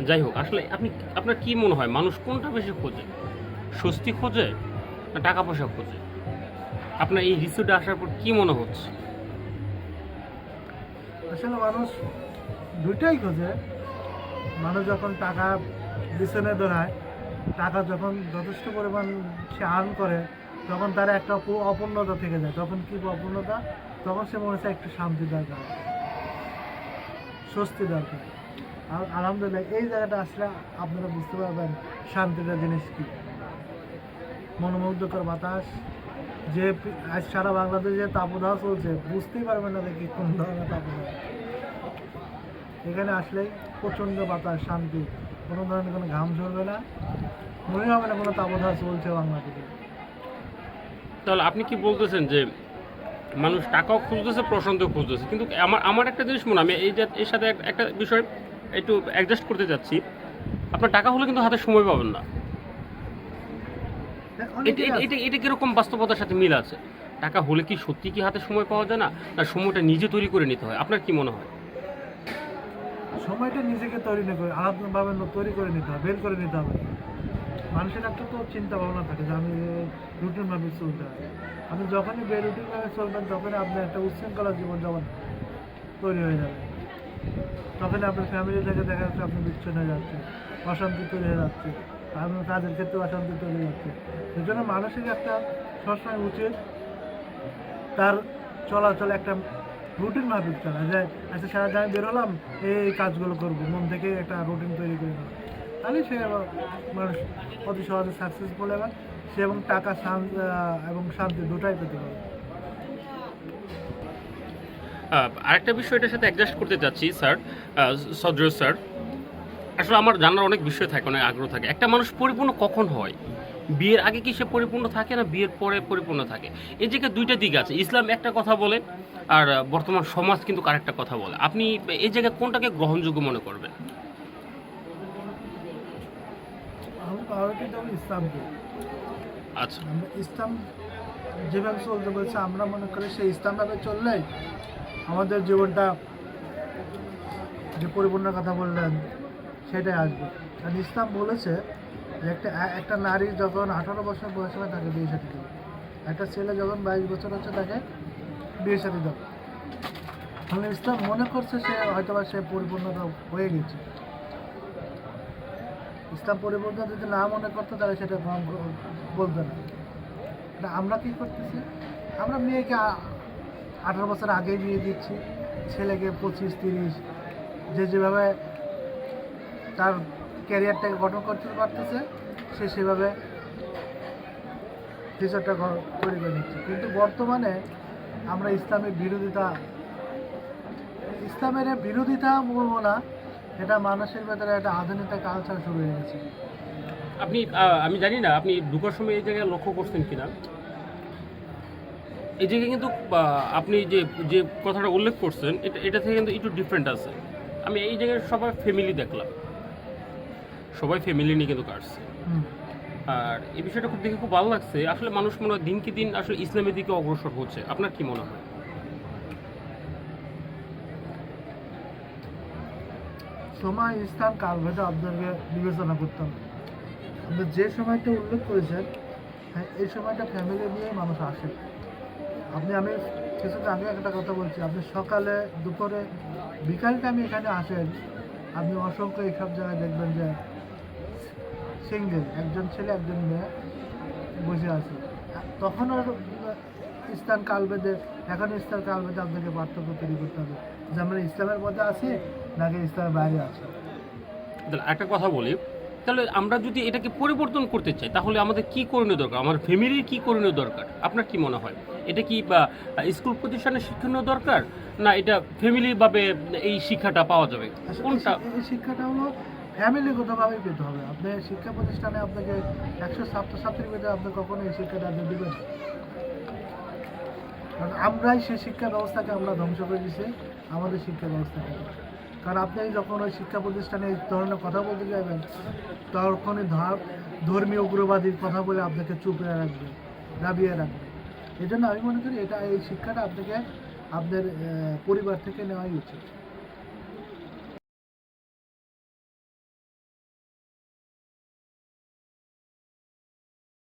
যাই হোক, আসলে আপনি, আপনার কি মনে হয়, মানুষ কোনটা বেশি খোঁজে? স্বস্তি খোঁজে না টাকা পয়সা খোঁজে? আপনার এই রিসোর্টে আসার পর কি মনে হচ্ছে? আসলে মানুষ দুইটাই খোঁজে। মানুষ যখন টাকা বিছনে দৌড়ায়, টাকা যখন যথেষ্ট পরিমাণ সে আর্ন করে, তখন তার একটা অপূ- অপূর্ণতা থেকে যায়। তখন কি অপূর্ণতা? তখন সে মনে হচ্ছে একটু শান্তি দরকার। স্বস্তি দরকার। আলহামদুলিল্লাহ, এই জায়গাটা আসলে আপনারা বুঝতে পারবেন শান্তিটা জিনিস কি। মনোমুগ্ধকর বাতাস, যে আজ সারা বাংলাদেশে তাপদাহ চলছে, বুঝতেই পারবেন না দেখি কোন ধরনের তাপদাহ। এখানে আসলে প্রচণ্ড বাতাস, শান্তি, কোনো ধরনের কোনো ঘাম ঝরবে না। মনে হবে না কোনো তাপদাহ চলছে বাংলাদেশে। তাহলে আপনি কি বলতেছেন যে মানুষ টাকাও খুঁজতেছে, প্রশান্তও খুঁজতেছে? কিন্তু আমার আমার একটা জিনিস মনে আমি এই এর সাথে একটা বিষয় একটু অ্যাডজাস্ট করতে যাচ্ছি আপনার টাকা হলে কিন্তু হাতে সময় পাবেন না। হ্যাঁ, এটা এটা- কীরকম বাস্তবতার সাথে মিল আছে? টাকা হলে কি সত্যি কি হাতে সময় পাওয়া যায় না? না সময়টা নিজে তৈরি করে নিতে হয়? আপনার কি মনে হয়? সময়টা নিজেকে তৈরি না করে আলাদাভাবে তৈরি করে নিতে হবে বের করে নিতে হবে। মানুষের একটা তো চিন্তা ভাবনা থাকে যে আমি রুটিন ভাবে চলতে হবে আপনি যখনই বেরুটিন ভাবে চলবেন তখনই আপনার একটা উচ্ছৃঙ্খলা জীবনযাপন তৈরি হয়ে যাবে। তখন আপনার ফ্যামিলি থেকে দেখা যাচ্ছে আপনি বিচ্ছিন্ন হয়ে যাচ্ছে অশান্তি তৈরি হয়ে যাচ্ছে আপনার কাজের ক্ষেত্রে অশান্তি তৈরি হয়ে যাচ্ছে। এই জন্য মানুষের একটা সবসময় উচিত তার চলাচল একটা রুটিন মাফিক চলা, যে আচ্ছা সারাদিন আমি বেরোলাম এই কাজগুলো করব, মন থেকে একটা রুটিন তৈরি করে নেওয়া। তাহলে সে মানুষ অতি সহজে সাকসেসফুল এবং সে এবং টাকা এবং শান্তি দুটাই পেতে পারে আরেকটা বিষয় এটার সাথে অ্যাডজাস্ট করতে চাচ্ছি স্যার সদ্র স্যার। আসলে আমার জানার অনেক বিষয় থাকে অনেক আগ্রহ থাকে। একটা মানুষ পরিপূর্ণ কখন হয়? বিয়ের আগে কি সে পরিপূর্ণ থাকে না বিয়ের পরে পরিপূর্ণ থাকে? এই জায়গায় দুইটা দিক আছে ইসলাম একটা কথা বলে আর বর্তমান সমাজ কিন্তু আরেকটা কথা বলে। আপনি এই জায়গায় কোনটাকে গ্রহণযোগ্য মনে করবেন? আচ্ছা। ইসলাম যেভাবে চলতে বলছে আমরা মনে করি সেই ইসলামভাবে চললেই আমাদের জীবনটা যে পরিপূর্ণ কথা বললেন, সেটাই আসবে। কারণ ইসলাম বলেছে যে একটা একটা নারী যখন আঠারো বছর বয়স হয়, তাকে বিয়ে সাথে দেবে। একটা ছেলে যখন বাইশ বছর হচ্ছে, তাকে বিয়ে সাথে দেবে। তাহলে ইসলাম মনে করছে সে হয়তোবা সে পরিপূর্ণতা হয়ে গেছে। ইসলাম পরিবর্তন যদি না মনে করতো, তাহলে সেটা বলতো না। আমরা কি করতেছি? আমরা মেয়েকে আঠারো বছর আগেই বিয়ে দিচ্ছি। ছেলেকে পঁচিশ, তিরিশ, যে যেভাবে তার ক্যারিয়ারটাকে গঠন করতে পারতেছে, সে সেভাবে ফিউচারটা তৈরি করে নিচ্ছে। কিন্তু বর্তমানে আমরা ইসলামের বিরোধিতা ইসলামের বিরোধিতা বলব না, এটা মানুষের ভেতরে একটা আধুনিকতা কালচার শুরু হয়ে গেছে আপনি আমি জানি না, আপনি ঢুকার সময় এই জায়গায় লক্ষ্য করছেন কিনা? এই জায়গায় কিন্তু আপনি যে যে কথাটা উল্লেখ করছেন এটা এটা থেকে কিন্তু একটু ডিফারেন্ট আছে। আমি এই জায়গায় সবাই ফ্যামিলি দেখলাম। সবাই ফ্যামিলি নিয়ে কিন্তু কাটছে। আর এই বিষয়টা খুব দেখে খুব ভালো লাগছে। আসলে মানুষ মনে হয় দিনকে দিন আসলে ইসলামের দিকে অগ্রসর হচ্ছে। আপনার কি মনে হয়? সময় স্থান কালভেদে আপনাকে বিবেচনা করতাম হবে। যে সময়টা উল্লেখ করেছেন হ্যাঁ এই সময়টা ফ্যামিলি নিয়ে মানুষ আসে। আপনি, আমি কিছুদিন আগে একটা কথা বলছি। আপনি সকালে, দুপুরে, বিকাল টাইমে এখানে আসেন, আপনি অসংখ্য এইসব জায়গায় দেখবেন যে সিঙ্গেল একজন ছেলে, একজন মেয়ে বসে আছে। তখন আর স্থান কালবেদে এখন স্থান কালবেদে আপনাকে পার্থক্য তৈরি করতে হবে। যে আমরা ইসলামের মধ্যে আছি, নাকি ইসলামের বাইরে আছি? একটা কথা বলি তাহলে আমরা যদি এটাকে পরিবর্তন করতে চাই তাহলে আমাদের কি করণীয় দরকার? আমার ফ্যামিলির কি করণীয় দরকার? আপনার কি মনে হয়? এটা কি বা, স্কুল প্রতিষ্ঠানে শিক্ষণীয় দরকার? না এটা ফ্যামিলিভাবে এই শিক্ষাটা পাওয়া যাবে? কোনটা? শিক্ষাটা হলো ফ্যামিলিগতভাবেই পেতে হবে। আপনি শিক্ষা প্রতিষ্ঠানে আপনাকে একশো ছাত্রছাত্রীর ভিতরে আপনি কখনো এই শিক্ষাটা আপনি দেবেন। কারণ আমরাই সেই শিক্ষা ব্যবস্থাকে আমরা ধ্বংস করে দিছি আমাদের শিক্ষা ব্যবস্থাকে। কারণ আপনি যখন ওই শিক্ষা প্রতিষ্ঠানে এই ধরনের কথা বলতে যাবেন, তখনই ধর- ধর্মীয় উগ্রবাদীর কথা বলে আপনাকে চুপ রাখবে, দাবিয়ে রাখবে। এজন্য আমি মনে করি এটা, এই শিক্ষাটা আপনাকে, আপনার পরিবার থেকে নেওয়াই উচিত।